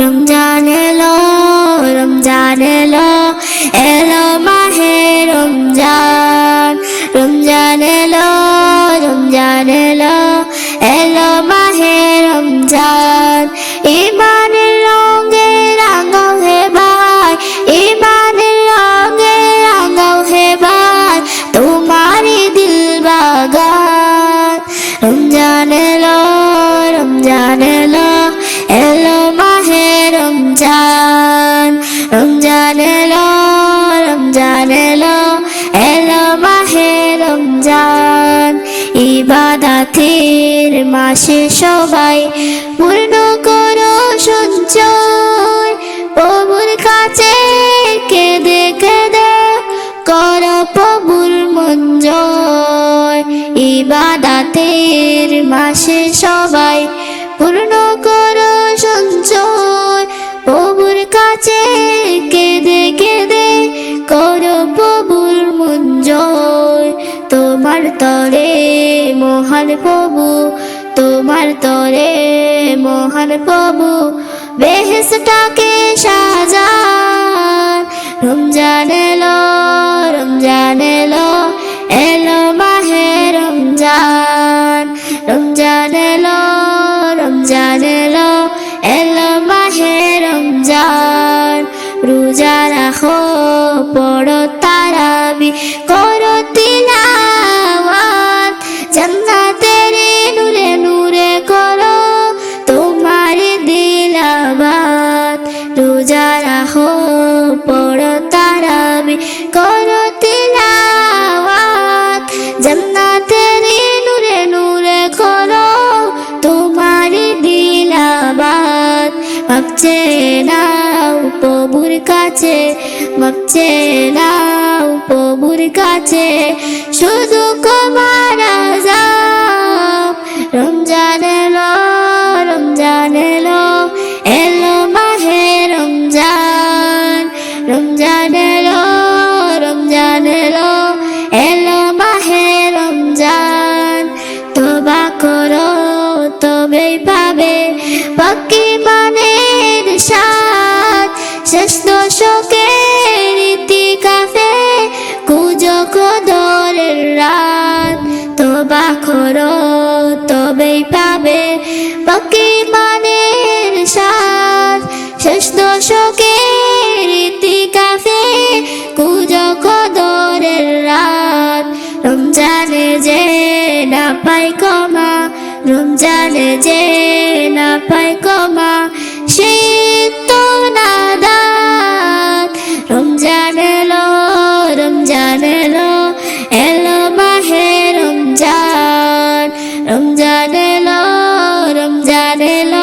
রমজান মাসে সবাই। পূর্ণ করো সঞ্চয় প্রভুর কাছে কেঁদে কেঁদে কর প্রভুর মঞ্জয় ইবাদাতের মাসে সবাই পূর্ণ করো সঞ্চয় প্রভুর কাছে কেঁদে কেঁদে করো প্রভুর মঞ্জয় তোমার তরে মহান প্রভু তোমার তরে মহান প্রভু বেহেসটাকে সাজান। রমজান এলো রমজান এলো এলো মাহে রমজান। রমজান এলো রমজান এলো এলো মাহে রমজান। রোজা রাখো, পড়ো জান্নাতের নূরে নূরে করো, তোমার দিলাবাদ ভাবছে নাও প্রভুর কাছে ভাবছে নাও প্রভুর কাছে। শুধু শেষ দশকের ইতিকাফে কুজো কদরের রাত। তোবা করো, তবেই পাবে বাকি মানের সাথ শেষ দশকের ইতিকাফে কুজো কদরের রাত। রমজানে যে না পাই কমা রমজানে যে না পাই কমা রমজান এলো